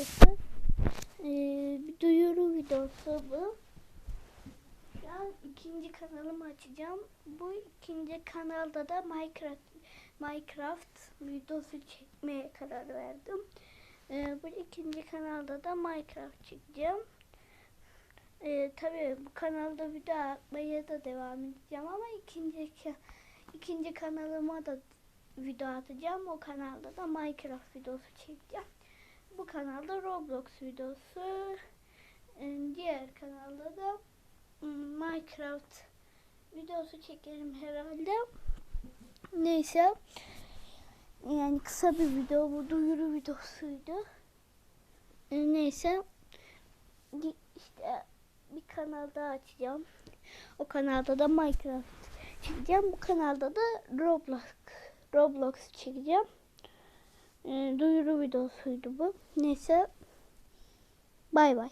arkadaşlar. Ee, bir duyuru videosu bu. Şu an ikinci kanalımı açacağım. Bu ikinci kanalda da Minecraft Minecraft videosu çekmeye karar verdim. Ee, bu ikinci kanalda da Minecraft çekeceğim. Ee, tabii bu kanalda video atmaya da devam edeceğim ama ikinci ikinci kanalıma da video atacağım. O kanalda da Minecraft videosu çekeceğim. Kanalda Roblox videosu. Ee, Diğer kanalda da hmm, Minecraft videosu çekerim herhalde. Neyse. Yani kısa bir video bu duyuru videosuydu. Ee, Neyse. İşte bir kanal daha açacağım. O kanalda da Minecraft çekeceğim. Bu kanalda da Roblox Roblox çekeceğim. Ee, duyuru videosuydu bu. Neyse. Bay bay.